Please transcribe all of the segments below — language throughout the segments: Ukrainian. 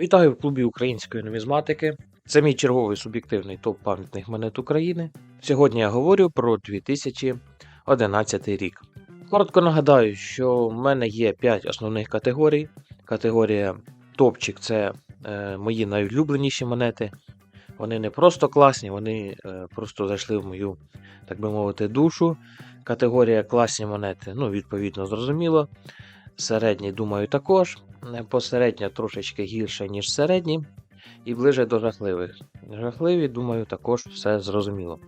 Вітаю в клубі української нумізматики. Це мій черговий суб'єктивний топ пам'ятних монет України. Сьогодні я говорю про 2011 рік. Коротко нагадаю, що в мене є 5 основних категорій. Категорія топчик це е, мої найулюбленіші монети. Вони не просто класні, вони е, просто зайшли в мою, так би мовити, душу. Категорія класні монети, ну, відповідно, зрозуміло. Середні, думаю, також. Е, Посередня трошечки гірше, ніж середні, і ближе до жахливих. Жахливі, думаю, також все зрозуміло.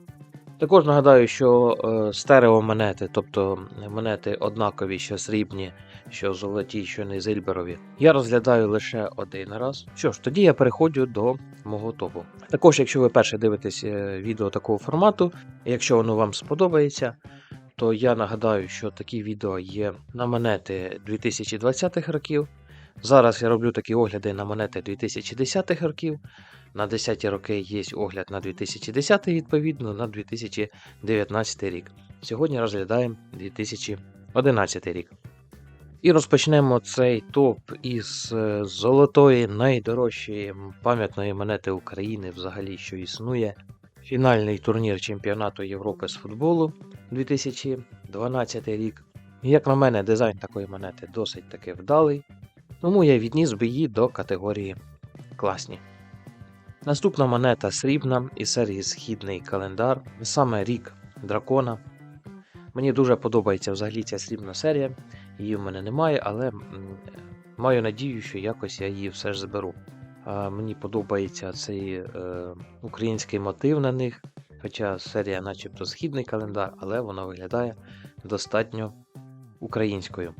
Також нагадаю, що е, стереомонети, тобто монети однакові, що срібні, що золоті, що не зильберові, я розглядаю лише один раз. Що ж, тоді я переходжу до мого топу. Також, якщо ви перше дивитесь е, відео такого формату, якщо воно вам сподобається, то я нагадаю, що такі відео є на монети 2020-х років. Зараз я роблю такі огляди на монети 2010-х років. На 10 роки є огляд на 2010 відповідно на 2019 рік. Сьогодні розглядаємо 2011 рік. І розпочнемо цей топ із е, золотої найдорожчої пам'ятної монети України, взагалі, що існує. Фінальний турнір чемпіонату Європи з футболу 2012 рік. Як на мене, дизайн такої монети досить таки вдалий, тому я відніс би її до категорії класні. Наступна монета срібна із серії Східний календар, саме рік дракона. Мені дуже подобається взагалі ця срібна серія. Її в мене немає, але маю надію, що якось я її все ж зберу. Мені подобається цей е, український мотив на них, хоча серія, начебто, східний календар, але вона виглядає достатньо українською.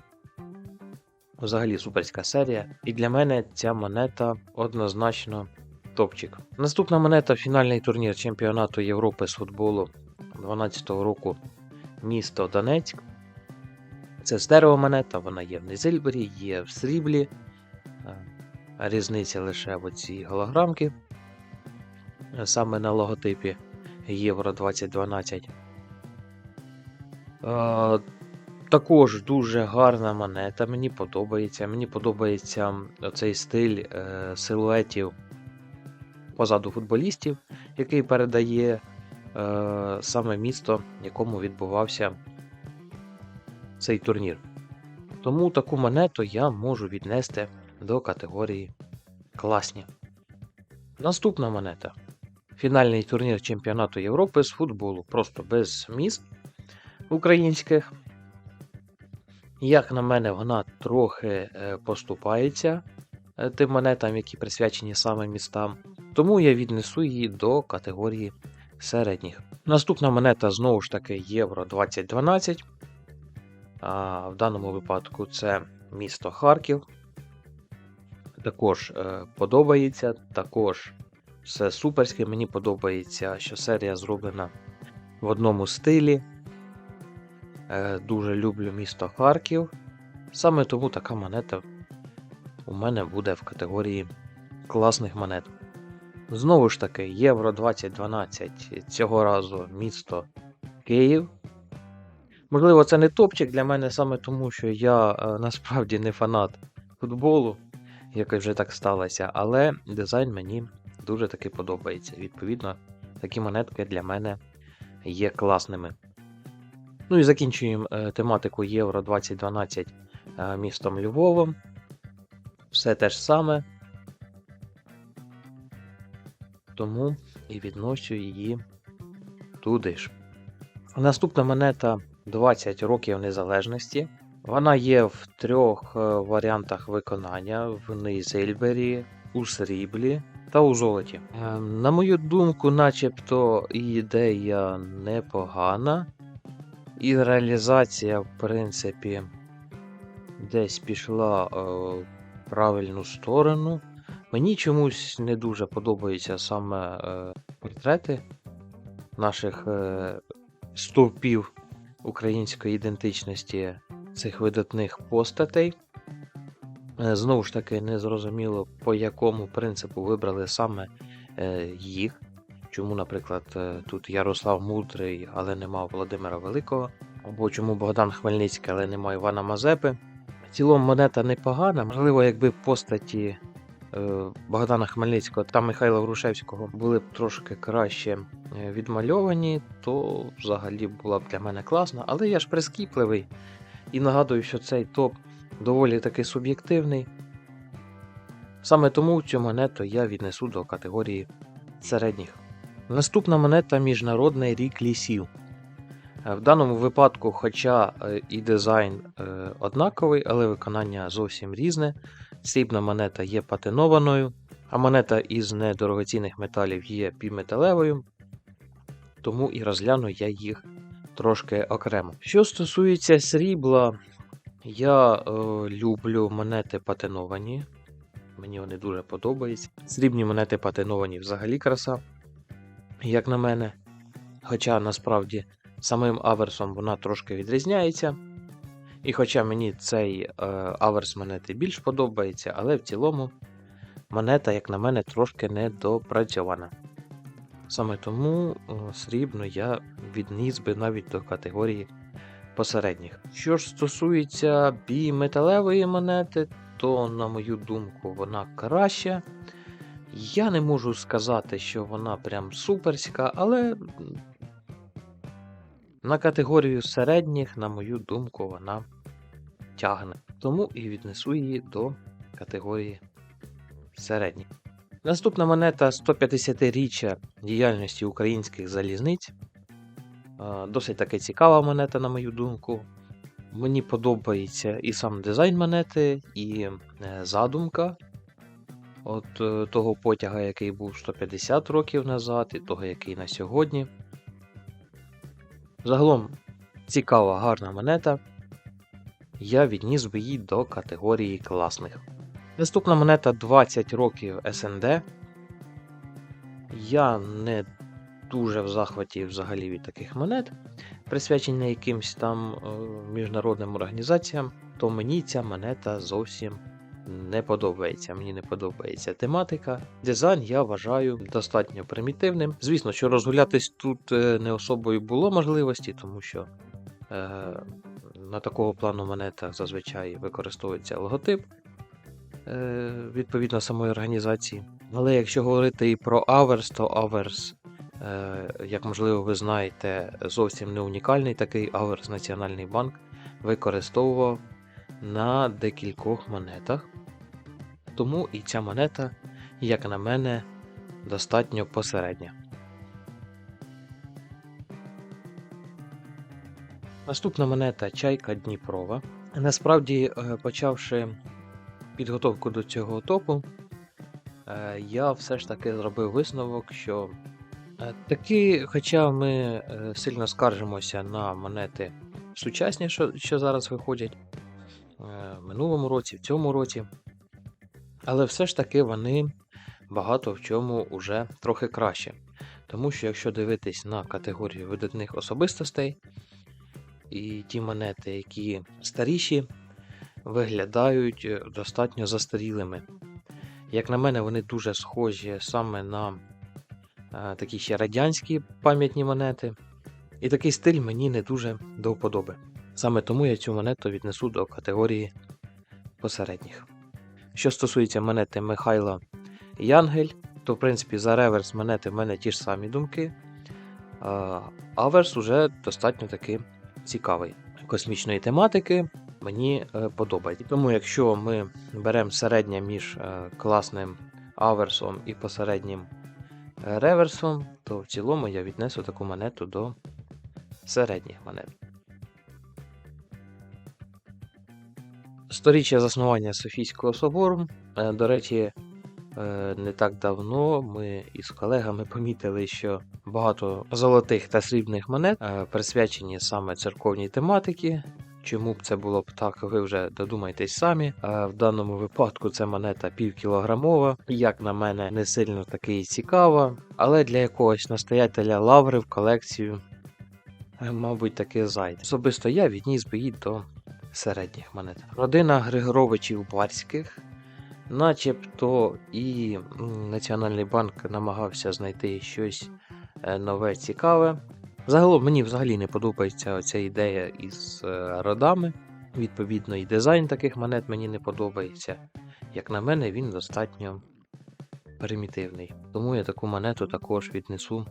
Взагалі суперська серія. І для мене ця монета однозначно топчик. Наступна монета фінальний турнір чемпіонату Європи з футболу 2012 року місто Донецьк. Це стереомонета, вона є в Незильбері, є в сріблі. Різниця лише в оцій голограмки. Саме на логотипі Євро 2012. Е, Також дуже гарна монета, мені подобається. Мені подобається цей стиль е, силуетів позаду футболістів, який передає е, саме місто, в якому відбувався цей турнір. Тому таку монету я можу віднести до категорії класні. Наступна монета. Фінальний турнір чемпіонату Європи з футболу. Просто без міст українських. Як на мене, вона трохи е, поступається е, тим монетам, які присвячені саме містам. Тому я віднесу її до категорії середніх. Наступна монета знову ж таки Євро 2012. А, в даному випадку це місто Харків. Також е, подобається, також все суперське. Мені подобається, що серія зроблена в одному стилі. Е, дуже люблю місто Харків. Саме тому така монета у мене буде в категорії класних монет. Знову ж таки, Євро 2012 цього разу місто Київ. Можливо, це не топчик для мене саме тому, що я е, насправді не фанат футболу, якось вже так сталося, але дизайн мені дуже таки подобається. Відповідно, такі монетки для мене є класними. Ну і закінчуємо е, тематику Євро 2012 е, містом Львовом. Все те ж саме. Тому і відношу її туди ж. Наступна монета 20 років незалежності. Вона є в трьох е, варіантах виконання: в Нейзельбері, у сріблі та у золоті. Е, На мою думку, начебто ідея непогана, і реалізація, в принципі, десь пішла е, в правильну сторону. Мені чомусь не дуже подобаються саме портрети наших стовпів української ідентичності цих видатних постатей. Е, Знову ж таки, не зрозуміло, по якому принципу вибрали саме е, їх. Чому, наприклад, е, тут Ярослав Мудрий, але нема Володимира Великого, або чому Богдан Хмельницький, але нема Івана Мазепи. В цілому монета непогана. Можливо, якби постаті Богдана Хмельницького та Михайла Грушевського були б трошки краще відмальовані, то взагалі була б для мене класна. Але я ж прискіпливий і нагадую, що цей топ доволі таки суб'єктивний. Саме тому цю монету я віднесу до категорії середніх. Наступна монета Міжнародний рік лісів. В даному випадку, хоча е, і дизайн е, однаковий, але виконання зовсім різне. Срібна монета є патинованою, а монета із недорогоцінних металів є півметалевою, тому і розгляну я їх трошки окремо. Що стосується срібла, я е, люблю монети патиновані. Мені вони дуже подобаються. Срібні монети патиновані взагалі краса, як на мене. Хоча насправді самим аверсом вона трошки відрізняється. І хоча мені цей е, аверс монети більш подобається, але в цілому монета, як на мене, трошки недопрацьована. Саме тому срібну я відніс би навіть до категорії посередніх. Що ж стосується біметалевої монети, то, на мою думку, вона краща. Я не можу сказати, що вона прям суперська, але на категорію середніх, на мою думку, вона тягне. Тому і віднесу її до категорії середніх. Наступна монета 150-річчя діяльності українських залізниць. Досить таки цікава монета, на мою думку. Мені подобається і сам дизайн монети, і е, задумка от е, того потяга, який був 150 років назад, і того, який на сьогодні. Загалом цікава, гарна монета. Я відніс би її до категорії класних. Наступна монета 20 років СНД. Я не дуже в захваті взагалі від таких монет, присвячені якимсь там е, міжнародним організаціям, то мені ця монета зовсім не подобається. Мені не подобається тематика. Дизайн я вважаю достатньо примітивним. Звісно, що розгулятись тут е, не особою було можливості, тому що е, на такого плану монетах зазвичай використовується логотип відповідно самої організації. Але якщо говорити і про Аверс, то Аверс, е, як можливо ви знаєте, зовсім не унікальний такий Аверс Національний банк використовував на декількох монетах. Тому і ця монета, як на мене, достатньо посередня. Наступна монета Чайка Дніпрова. Насправді, е, почавши підготовку до цього топу, е, я все ж таки зробив висновок, що е, таки, хоча ми е, сильно скаржимося на монети сучасні, що, що зараз виходять в минулому році, в цьому році, але все ж таки вони багато в чому вже трохи краще. Тому що якщо дивитись на категорію видатних особистостей, і ті монети, які старіші, виглядають е, достатньо застарілими. Як на мене, вони дуже схожі саме на е, такі ще радянські пам'ятні монети. І такий стиль мені не дуже до вподоби. Саме тому я цю монету віднесу до категорії посередніх. Що стосується монети Михайла Янгель, то в принципі за реверс монети в мене ті ж самі думки. Аверс уже достатньо таки цікавий. Космічної тематики мені е, подобається. Тому якщо ми беремо середнє між е, класним аверсом і посереднім е, реверсом, то в цілому я віднесу таку монету до середніх монет. Сторіччя заснування Софійського собору. До речі, не так давно ми із колегами помітили, що багато золотих та срібних монет присвячені саме церковній тематиці. Чому б це було б так, ви вже додумайтесь самі. А в даному випадку це монета півкілограмова, як на мене, не сильно таки і цікава, але для якогось настоятеля лаври в колекцію, е, мабуть, таки зайде. Особисто я відніс би її до середніх монет. Родина Григоровичів Барських, начебто і Національний банк намагався знайти щось е, нове, цікаве. Загалом мені взагалі не подобається оця ідея із е, родами. Відповідно, і дизайн таких монет мені не подобається. Як на мене, він достатньо примітивний. Тому я таку монету також віднесу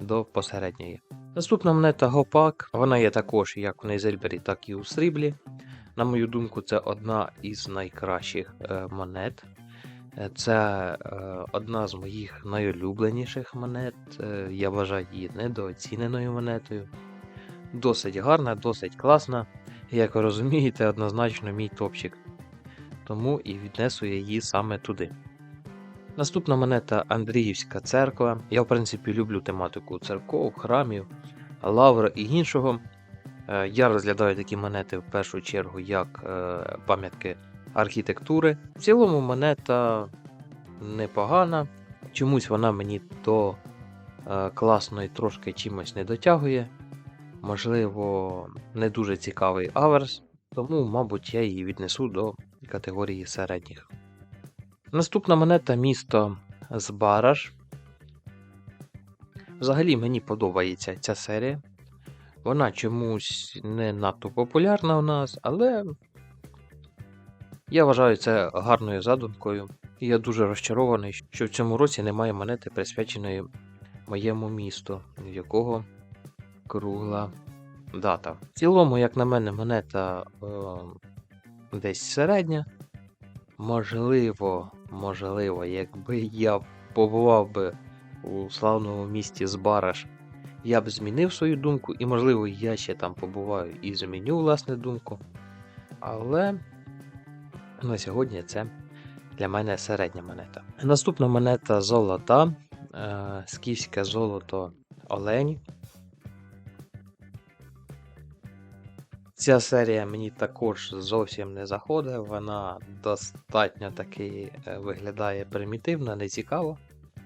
до посередньої. Наступна монета Гопак. Вона є також як в Нейзельбері, так і у сріблі. На мою думку, це одна із найкращих е, монет. Е, Це е, одна з моїх найулюбленіших монет. Е, я вважаю її недооціненою монетою. Досить гарна, досить класна. Як ви розумієте, однозначно мій топчик. Тому і віднесу я її саме туди. Наступна монета Андріївська церква. Я, в принципі, люблю тематику церков, храмів, лавр і іншого. Я розглядаю такі монети в першу чергу як пам'ятки архітектури. В цілому монета непогана. Чомусь вона мені до е, класної трошки чимось не дотягує. Можливо, не дуже цікавий аверс, тому, мабуть, я її віднесу до категорії середніх. Наступна монета місто Збараж. Взагалі мені подобається ця серія. Вона чомусь не надто популярна у нас, але я вважаю це гарною задумкою. І я дуже розчарований, що в цьому році немає монети, присвяченої моєму місту, в якого кругла дата. В цілому, як на мене, монета е, десь середня. Можливо, можливо, якби я побував би у славному місті Збараж, я б змінив свою думку, і, можливо, я ще там побуваю і зміню власне думку. Але на сьогодні це для мене середня монета. Наступна монета золота, е, скіфське золото Олень. Ця серія мені також зовсім не заходить, вона достатньо таки е, виглядає примітивно, нецікаво.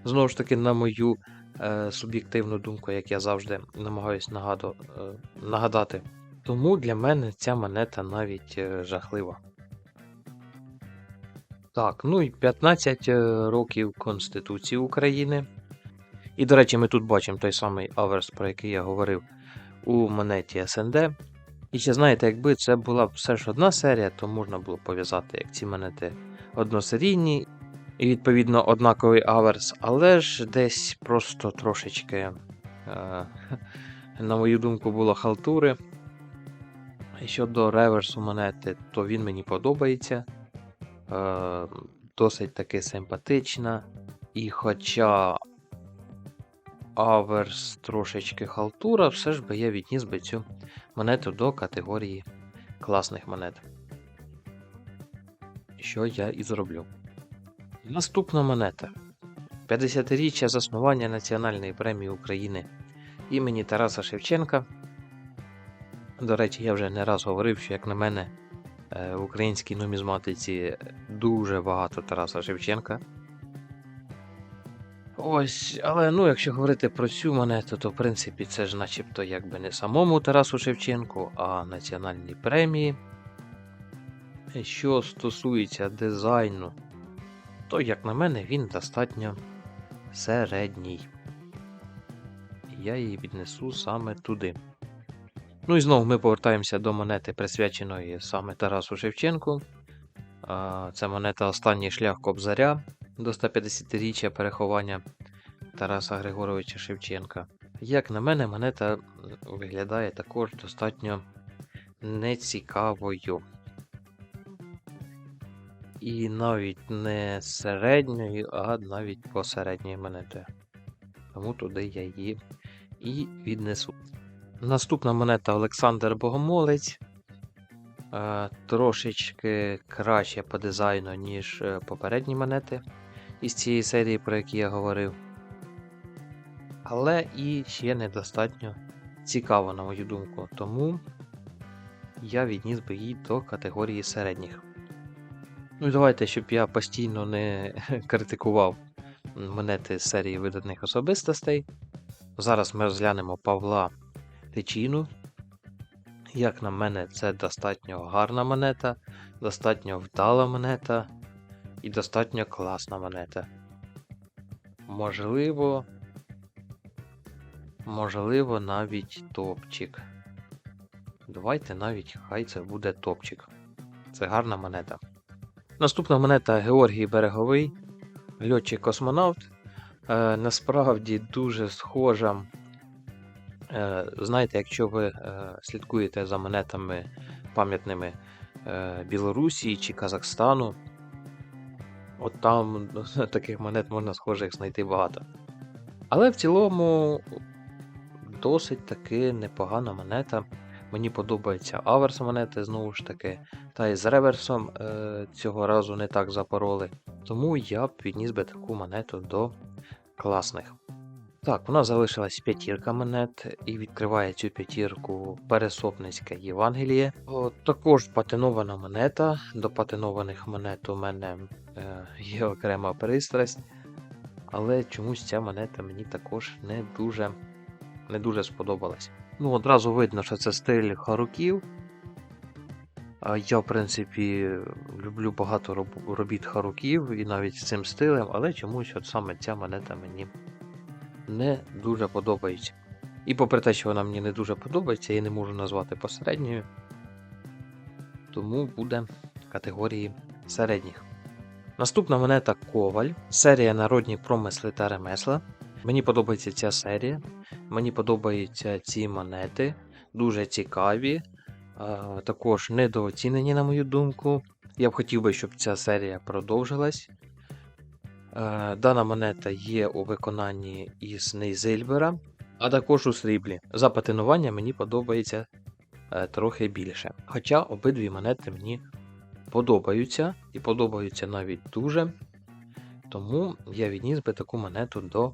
Знову ж таки, на мою е, суб'єктивну думку, як я завжди намагаюсь нагаду, е, нагадати. Тому для мене ця монета навіть е, жахлива. Так, ну і 15 е, років Конституції України. І, до речі, ми тут бачимо той самий аверс, про який я говорив у монеті СНД. І ще знаєте, якби це була все ж одна серія, то можна було пов'язати, як ці монети односерійні і відповідно однаковий аверс, але ж десь просто трошечки, е, на мою думку, було халтури. Щодо реверсу монети, то він мені подобається. Е, досить таки симпатична. І хоча аверс трошечки халтура, все ж би я відніс би цю монету до категорії класних монет. Що я і зроблю. Наступна монета. 50-річчя заснування Національної премії України імені Тараса Шевченка. До речі, я вже не раз говорив, що, як на мене, в українській нумізматиці дуже багато Тараса Шевченка. Ось, але ну, якщо говорити про цю монету, то в принципі це ж начебто якби не самому Тарасу Шевченку, а національній премії. Що стосується дизайну, то, як на мене, він достатньо середній. Я її віднесу саме туди. Ну і знову ми повертаємося до монети, присвяченої саме Тарасу Шевченку. Це монета Останній шлях Кобзаря до 150-річчя переховання Тараса Григоровича Шевченка. Як на мене, монета виглядає також достатньо нецікавою. І навіть не середньою, а навіть посередньою монетою. Тому туди я її і віднесу. Наступна монета Олександр Богомолець. Е, трошечки краще по дизайну, ніж е, попередні монети із цієї серії, про які я говорив. Але і ще недостатньо цікаво, на мою думку. Тому я відніс би її до категорії середніх. Ну і давайте, щоб я постійно не критикував монети з серії видатних особистостей. Зараз ми розглянемо Павла Тичіну. Як на мене, це достатньо гарна монета, достатньо вдала монета і достатньо класна монета. Можливо, можливо, навіть топчик. Давайте навіть хай це буде топчик. Це гарна монета. Наступна монета Георгій Береговий, льотчик-космонавт. Е, насправді дуже схожа. Е, знаєте, якщо ви е, слідкуєте за монетами пам'ятними е, Білорусі чи Казахстану, от там таких монет можна схожих знайти багато. Але в цілому досить таки непогана монета. Мені подобається аверс монети, знову ж таки, та і з реверсом цього разу не так запороли. Тому я б відніс би таку монету до класних. Так, у нас залишилась п'ятірка монет, і відкриває цю п'ятірку Пересопницьке Євангеліє. О, також патинована монета. До патинованих монет у мене е, є окрема пристрасть. Але чомусь ця монета мені також не дуже, не дуже сподобалась. Ну, одразу видно, що це стиль Харуків. Я, в принципі, люблю багато робіт Харуків і навіть з цим стилем, але чомусь от саме ця монета мені не дуже подобається. І попри те, що вона мені не дуже подобається, я не можу назвати посередньою. Тому буде категорії середніх. Наступна монета Коваль, серія Народні промисли та ремесла. Мені подобається ця серія. Мені подобаються ці монети, дуже цікаві, також недооцінені, на мою думку. Я б хотів би, щоб ця серія продовжилась. Е, Дана монета є у виконанні із Нейзильбера, а також у сріблі. За патинування мені подобається е, трохи більше. Хоча обидві монети мені подобаються і подобаються навіть дуже. Тому я відніс би таку монету до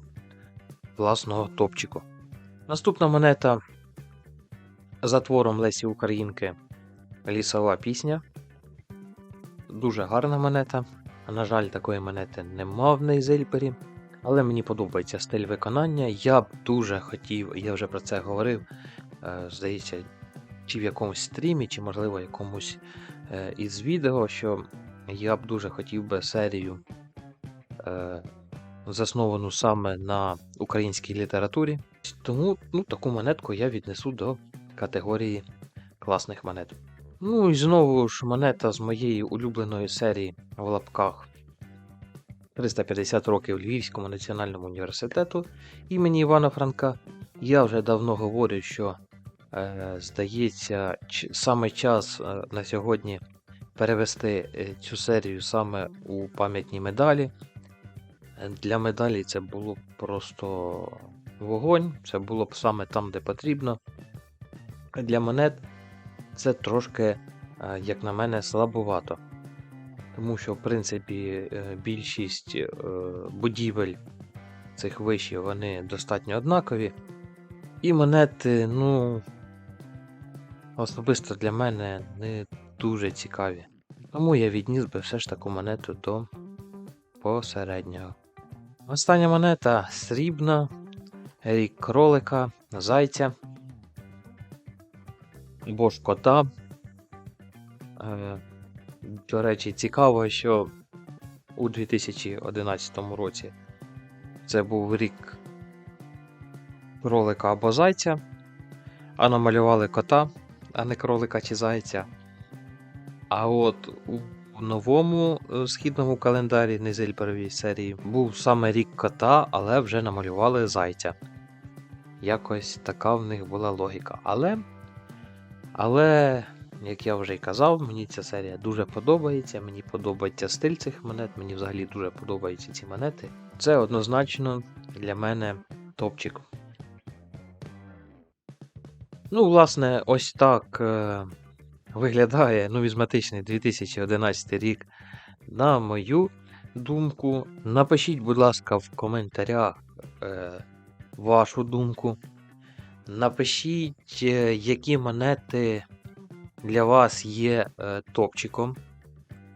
власного топчику. Наступна монета за твором Лесі Українки Лісова пісня. Дуже гарна монета. На жаль, такої монети нема в Нейзельпері, але мені подобається стиль виконання. Я б дуже хотів, я вже про це говорив, е, здається, чи в якомусь стрімі, чи, можливо, якомусь е, із відео, що я б дуже хотів би серію, е, засновану саме на українській літературі. Тому ну, таку монетку я віднесу до категорії класних монет. Ну і знову ж монета з моєї улюбленої серії в лапках 350 років Львівському національному університету імені Івана Франка. Я вже давно говорю, що е, здається, саме час е, на сьогодні перевести е, цю серію саме у пам'ятні медалі. Е, Для медалі це було просто вогонь, це було б саме там, де потрібно. Для монет це трошки, е, як на мене, слабовато. Тому що, в принципі, е, більшість е, будівель цих вишів вони достатньо однакові. І монети, ну, особисто для мене не дуже цікаві. Тому я відніс би все ж таку монету до посереднього. Остання монета срібна, рік кролика, зайця або ж кота. Е, До речі, цікаво, що у 2011 році це був рік кролика або зайця, а намалювали кота, а не кролика чи зайця. А от у новому е, східному календарі Незельперовій серії був саме рік кота, але вже намалювали зайця. Якось така в них була логіка. Але, але, як я вже й казав, мені ця серія дуже подобається. Мені подобається стиль цих монет, мені взагалі дуже подобаються ці монети. Це однозначно для мене топчик. Ну, власне, ось так е, виглядає нумізматичний 2011 рік. На мою думку. Напишіть, будь ласка, в коментарях е, вашу думку. Напишіть, е, які монети для вас є е, топчиком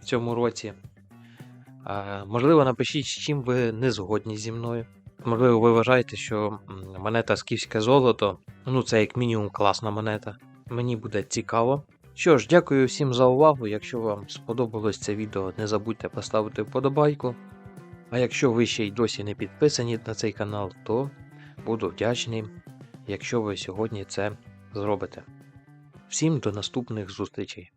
в цьому році. Можливо, напишіть, з чим ви не згодні зі мною. Можливо, ви вважаєте, що монета скіфське золото, ну це як мінімум класна монета. Мені буде цікаво. Що ж, дякую всім за увагу. Якщо вам сподобалось це відео, не забудьте поставити вподобайку. А якщо ви ще й досі не підписані на цей канал, то буду вдячний, якщо ви сьогодні це зробите. Всім до наступних зустрічей!